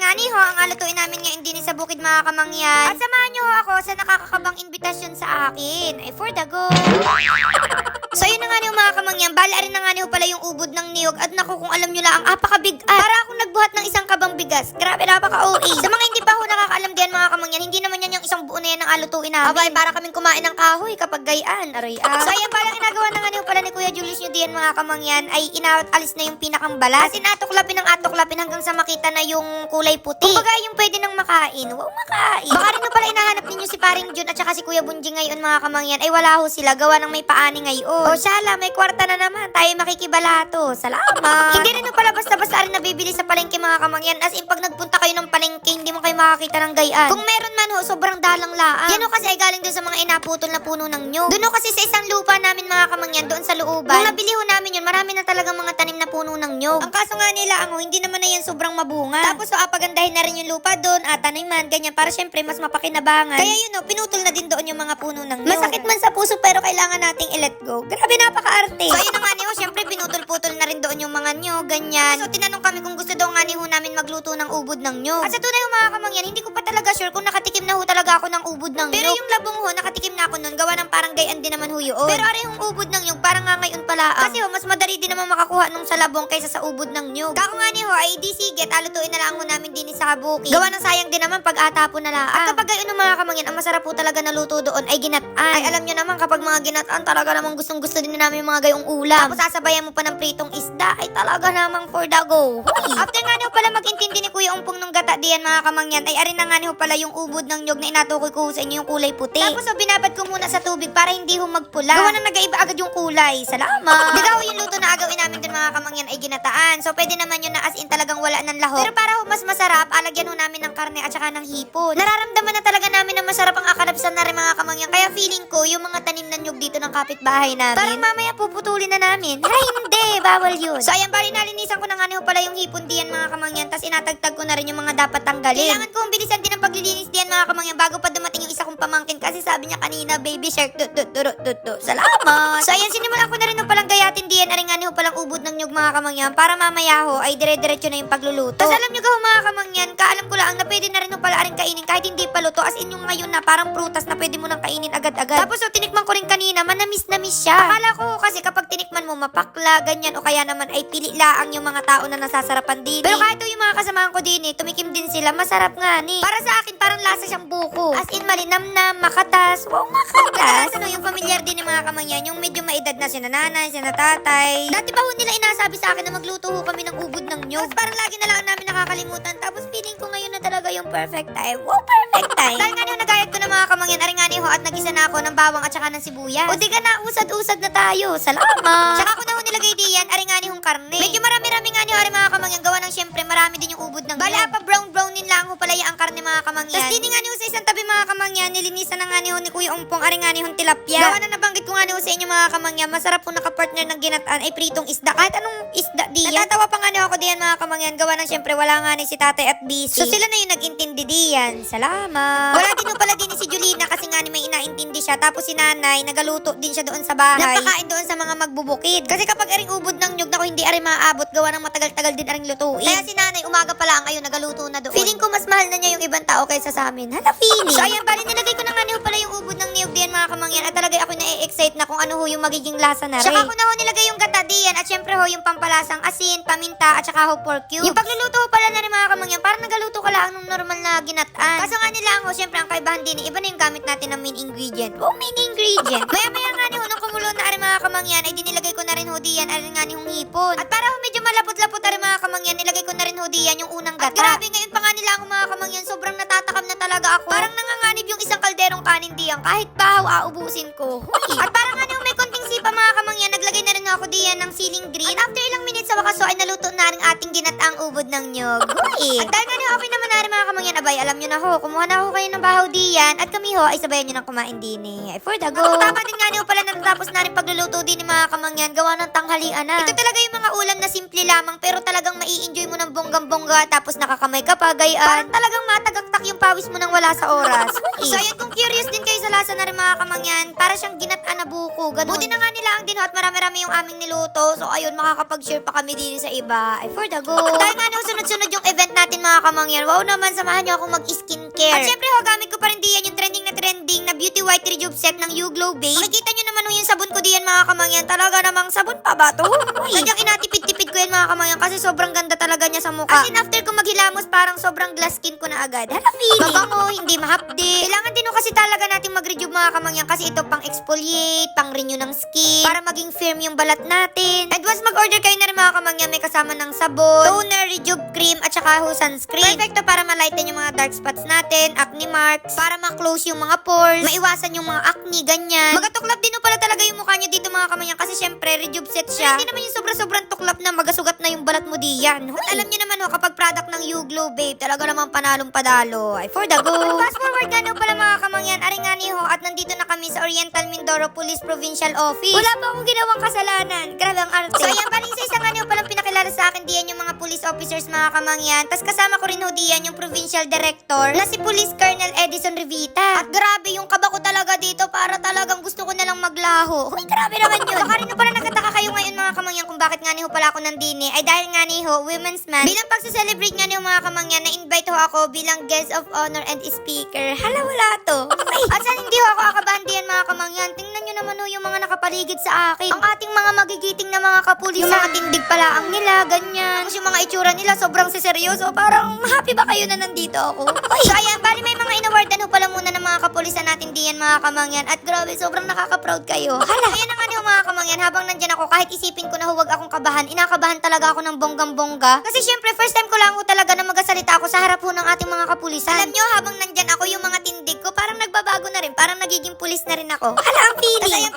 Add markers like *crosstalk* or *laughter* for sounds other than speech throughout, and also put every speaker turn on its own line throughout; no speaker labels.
nga ni ho, ang alutuin namin ngayon din sa bukid mga kamangyan. At samahan niyo ho ako sa nakakakabang invitasyon sa akin. Ay, for the go! *laughs* So yun na nga niyo mga kamangyan, bala rin na nga niyo pala yung ubod ng niyog at naku kung alam niyo lang, apakabig at para akong nagbuhat ng isang kabang bigas. Grabe napaka-OA. Sa mga hindi pa ho nakakaalam diyan mga kamangyan, hindi naman yan yung buo na yan ang alutuin namin. Abay, para kaming kumain ng kahoy kapag gayaan. Aray ah. So ayan pala ginagawa na nga niyo pala ni Kuya Julius nyo diyan mga kamangyan ay inaalis na yung pinakang balat. As in atuklapin ng atuklapin hanggang sa makita na yung kulay puti. Kumbaga yung pwede nang makain. Wow, makain. Baka rin pala inahanap ninyo si paring Jun at saka si Kuya Bunji ngayon mga kamangyan ay wala ho sila gawa ng may paani ngayon. O shala, may kwarta na naman. Tayo makikibalato. Salamat. hindi rin pala basta-basta rin nabibili sa palengke mga kamangyan. As in pag nagpunta kayo ng palengke, hindi mo kayo makakita ng gayaan. Kung meron man ho, sobrang dalang laan. Yan ho kasi ay galing dun sa mga inaputol na puno ng nyog. Doon ho kasi sa isang lupa namin mga kamangyan, doon sa looban. Nung nabili ho namin yun, marami na talagang mga tanim na puno ng nyog. Ang kaso nga nila, ang ho, hindi naman na yan sobrang mabunga. Tapos ho, apagandahin na rin yung lupa doon, at taniman, ganyan, para syempre mas mapakinabangan. Kaya yun ho, pinutol na din doon yung mga puno ng nyog. Masakit man sa puso pero kailangan nating i-let go. Grabe napaka-arte. So yun nga niyo, syempre pinutol-putol na rin doon yung mga nyog, ganyan. So tinanong kami kung gusto daw nga ni ho namin magluto ng ubod ng nyog. At sa tunay ho mga kamangyan, hindi ko pa talaga sure kung nakatikim na ho talaga ako ng ubod ng. Pero yung labong ho, nakatikim na ako nun, gawa ng parang gayan din naman ho yun. Pero are yung ubod ng nyog, parang nga ngayon pala. Kasi ho, mas madali din naman makakuha nung sa labong kaysa sa ubod ng nyog. Kako nga ni ho, ay di sige, alutuin na lang ho namin din sa kabuki. Gawa ng sayang din naman pag atapon na lang. At kapag gayon ng mga kamangyan, ang masarap po talaga na luto doon ay ginataan. Ay alam nyo naman kapag mga ginataan, talaga namang gustong gusto din namin yung mga gayong ulam. Tapos sasabayan mo pa ng pritong isda, ay talaga namang for the go. After nga niyo pala mag-intindi ni Kuya Umpong nung gata diyan mga kamangyan, ay arin na nga niyo pala yung ubod ng nyog na inatukoy ko sa inyo yung kulay puti. Tapos so, binabad ko muna sa tubig para hindi ho magpula. Gawa na nagaiba agad yung kulay. Salamat! Daw yung luto na agawin namin dun mga kamangyan ay ginataan. So pwede naman yun na as in talagang wala ng lahok. Pero para ho mas masarap, alagyan ho namin ng karne at saka ng hipon. Nararamdaman na talaga namin na masarap ang akalabsan na rin mga kamangyan. Kaya feeling ko, yung mga tanim na nyog dito ng kapitbahay namin. Parang mamaya puputulin na namin. Ay, hindi! Bawal yun. So ayan, bali nalinisan ko na nga ho pala yung hipon diyan mga kamangyan. Tapos inatagtag ko na rin yung mga dapat tanggalin. Kailangan kong bilisan din ang paglilinis diyan mga kamangyan bago pa dumating yung isa kong pamangkin. Kasi sabi niya kanina, baby shark, tut tut tut tut tut. Salamat! So ayan, sinimulan ko na rin palang gayatin diyan. Aring nga ho palang ubod ng nyug mga kamangyan. Para mamaya ho ay dire-diretso na yung pagluluto. Tapos ka ho mga kamangyan, kaalam ko lang na pwede na rin ho pala aring kainin kahit hindi pa luto. As in yung ngayon na parang prutas na pwede mo nang kainin agad-agad. Tapos so tinikman ko rin kanina, manamis na miss siya. Akala ko kasi kapag tinikman mo mapakla, ganyan o kaya naman ay pili laang yung mga tao na nasasarapan din. Pero kahit yung mga kasamahan ko din eh, tumikim din sila, masarap nga ni. Para sa akin, parang lasa siyang buko. As in, malinamnam, makatas. Wow, makatas. ano, yung familiar din ng mga kamangyan, yung medyo maedad na sina nanay, sina tatay. Dati pa ho nila inasabi sa akin na magluto ho kami ng ubod ng nyog. Tapos parang lagi na lang namin nakakalimutan. Tapos feeling ko ngayon na talaga yung perfect time. Wow, perfect time. *laughs* Dahil nga niyo nagayat ko ng mga kamangyan, aringani ho at nagisa na ako ng bawang at saka ng sibuyas. O di ka na, usad-usad na tayo. Salamat. Tsaka ko na ho nilagay diyan, aringani hong karne. Medyo marami-rami nga niyo, aring mga kamangyan, gawa ng syempre marami din yung ubod ng Bala pa brown-brown din lang ho pala ang karne mga kamangyan. Tapos din nga niyo sa isang tabi mga kamangyan, nilinisan na nga niyo ni Kuya Umpong, aring nga niyo tilapia. Gawa na nabanggit ko nga niyo sa inyo mga kamangyan, masarap po nakapartner ng ginataan ay pritong isda. Kahit anong isda diyan. Natatawa pa nga niyo ako diyan mga kamangyan, gawa ng syempre wala nga ni si tatay at busy. So sila na yung nag-intindi diyan. Salamat. Wala din ho pala din ni si Julina kasi nga ni may inaintindi siya. Tapos si nanay, nagaluto din siya doon sa bahay. Napakain doon sa mga magbubukid. Kasi kapag aring ubod ng nyug, nako hindi aring maaabot, gawa ng matagal-tagal din aring lutuin. Kaya si nanay, umaga pa lang ngayon, nagaluto na doon. Feeling ko mas mahal na niya yung ibang tao kaysa sa amin. Hala, feeling. So ayan, bali nilagay ko na nga niyo pala yung ubod ng niyog diyan mga kamangyan. At talaga ako na-excite na kung ano ho yung magiging lasa na rin. Tsaka ko na ho nilagay yung gata diyan. At syempre ho yung pampalasang asin, paminta, at saka ho pork cube. Yung pagluluto ho pala na rin mga kamangyan, parang nagaluto ka lang ng normal na ginataan. Kaso nga nila ho, syempre ang kaibahan din, iba na yung gamit natin ng main ingredient. Oh, main ingredient. *laughs* Maya-maya nga ni ho, nung kumulo na rin mga kamangyan, ay dinilagay ko na rin ho diyan, arin nga ni hong hipon. At para ho medyo malapot-lapot na rin mga kamangyan, nilagay ko na rin ho diyan yung unang gata. At grabe, ngayon pa nga nila ako mga kamangyan, sobrang natatakam na talaga ako. Parang nanganganib yung isang kalderong kanin diyan, kahit bahaw aubusin ko. Huy. *laughs* At parang ho, may konting sipa mga kamangyan, naglagay na rin ako diyan ng ceiling green. At after ilang minutes sa wakas, so ay naluto na rin ating ginataang ubod ng nyog. Huy. At dahil nga okay na rin mga kamangyan, abay, alam nyo na ho, kumuha na ho kayo ng bahaw diyan. At kami ho, ay sabayan nyo ng kumain din eh. For the go. Tama din nga ni ho pala natatapos na rin pagluluto din ni mga kamangyan, gawa ng tanghalian na. Ito talaga yung mga ulam na simple lamang, pero talagang mai-enjoy mo ng bonggang-bongga, tapos nakakamay ka pa, gayaan. Parang talagang matagaktak yung pawis mo nang wala sa oras. *laughs* So ayan, kung curious din kayo sa lasa na rin mga kamangyan, para siyang ginat-an na buko, ganun. Buti na nga nila ang dinho at marami-rami yung aming niluto. So ayun, makakapag-share pa kami din sa iba. Ay, for the go. At dahil nga no, sunod-sunod yung event natin mga kamangyan, wow naman, samahan niyo ako mag-skincare. At syempre ho, gamit ko pa rin diyan yung trending na trending na Beauty White Rejuve Set ng You Glow Base. Makikita nyo naman yung sabon ko diyan mga kamangyan. Talaga namang sabon pa ba to? *laughs* Sadyang inatipid-tipid ko yan mga kamangyan kasi sobrang ganda talaga niya sa mukha. As in, after ko maghilamos, parang sobrang glass skin ko na agad. Hala, feeling. Mabango, hindi mahapdi. Kailangan din kasi talaga natin mag-rejuve mga kamangyan kasi ito pang exfoliate, pang renew ng skin, para maging firm yung balat natin. And once mag-order kayo na rin mga kamangyan, may kasama ng sabon, toner, rejuve cream, at saka ho sunscreen. Perfecto para malighten yung mga dark spots natin, acne marks, para ma-close yung mga pores, maiwasan yung mga acne, ganyan. Magatuklap din pala talaga yung mukha nyo dito mga kamangyan kasi syempre, rejuve set siya. Hindi naman yung sobra-sobrang tuklap na magasugat na yung balat mo diyan. Hoy, alam nyo naman ho, kapag product ng You Glow Babe, talaga naman panalong padalo. Ay, for the go. *laughs* Fast forward nga no pala mga kamangyan, aring nga ni ho, at nandito na kami sa Oriental Mindoro Police Provincial Office. Wala pa akong ginawang kasalanan. Grabe ang arte. So ayan, baling sa isa nga ni ho palang pinakilala sa akin diyan yung mga police officers mga kamangyan. Tapos kasama ko rin ho diyan yung provincial director na si Police Colonel Edison Rivita. At grabe yung para talagang gusto ko na lang maglaho. Uy, grabe naman yun. Baka rin ho pala nagtataka kayo ngayon mga kamangyan kung bakit nga ni ho pala ako nandini. Ay dahil nga ni ho, Women's Month. Bilang pagsa-celebrate nga ni ho mga kamangyan, na-invite ho ako bilang guest of honor and speaker. Hala, wala to. Ay, at saan hindi ho ako akabahan mga nakapaligid sa akin. Ang ating mga magigiting na mga kapulisan. Yung mga tindig pala ang nila, ganyan. Tapos yung mga itsura nila, sobrang seryoso. Parang happy ba kayo na nandito ako? *laughs* Ay, so ayan, bali may mga inawardan ho pala muna ng mga kapulisan natin diyan mga kamangyan. At grabe, sobrang nakaka-proud kayo. Hala, ayan na nga niyo mga kamangyan. Habang nandyan ako, kahit isipin ko na huwag akong kabahan, inakabahan talaga ako ng bonggang-bongga. Kasi syempre, first time ko lang ho talaga na magasalita ako sa harap ho ng ating mga kapulisan. Alam nyo, habang nandyan ako, yung mga tindig ko, parang nagbabago na rin. Parang nagiging pulis na rin ako. Hala, ang feeling. Tapos ayan,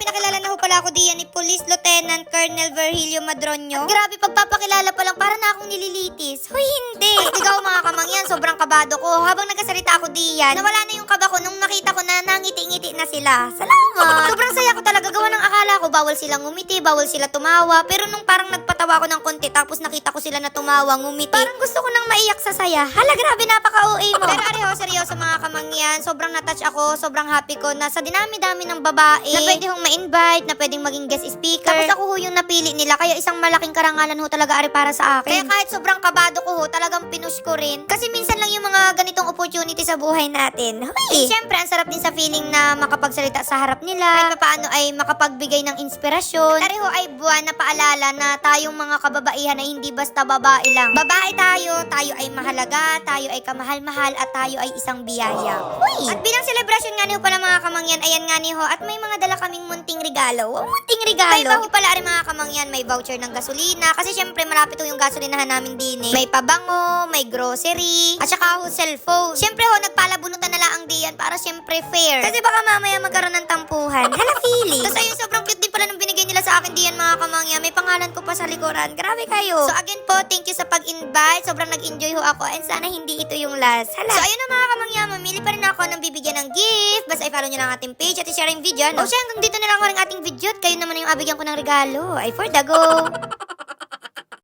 diyan ni Police Lieutenant Colonel Virgilio Madronio. At grabe, pagpapakilala pa lang, para na akong nililitis. Hoy, hindi. Ikaw mga kamangyan, sobrang kabado ko. Habang nagkasalita ako diyan, nawala na yung kaba ko nung nakita ko na nangiti-ngiti na sila. Salamat. Sobrang saya ko talaga. Gawa ng akala ko, bawal silang ngumiti, bawal sila tumawa. Pero nung parang nagpatawa ko ng konti, tapos nakita ko sila na tumawa, ngumiti. Parang gusto ko nang maiyak sa saya. Hala, grabe, napaka-OA mo. Pero areho, seryoso mga kamangyan. Sobrang natouch ako, sobrang happy ko na sa dinami-dami ng babae na pwede hong ma-invite, na pwedeng maging guest speaker. Tapos ako ho yung napili nila, kaya isang malaking karangalan ho talaga ari para sa akin. Kaya kahit sobrang kabado ko ho, talagang pinush ko rin. Kasi minsan lang yung mga ganitong opportunity sa buhay natin. Hoy! Siyempre, ang sarap din sa feeling na makapagsalita sa harap nila. Kahit paano ay makapagbigay ng inspirasyon. Pareho ay buwan na paalala na tayong mga kababaihan ay hindi basta babae lang. Babae tayo, tayo ay mahalaga, tayo ay kamahal-mahal, at tayo ay isang biyaya. Hoy! At bilang celebration nga niyo pala mga kamangyan, ayan nga niyo, at may mga dala kaming munting regalo. Oh, munting regalo. May baho pala rin mga kamangyan, may voucher ng gasolina. Kasi syempre malapit ho yung gasolinahan namin din eh. May pabango, may grocery, at saka ho cellphone. Syempre ho, nagpalabunutan na lang ang diyan para syempre fair. Kasi baka mamaya magkaroon ng tampuhan. Hala feeling. Tapos ayun, sobrang cute din pala nung binigay nila sa akin diyan mga kamangyan. May pangalan ko pa sa likuran. Grabe kayo. So again po, thank you sa pag-invite. Sobrang nag-enjoy ho ako and sana hindi ito yung last. Hala. So ayun na mga kamangyan, mamili pa rin ako ng bibigyan ng gift. Basta i-follow nyo lang ang ating page at i-share yung video. No? O siya, hanggang dito na lang ako ng ating video at kayo naman yung abigyan ko ng regalo. Ay, for the go! *laughs*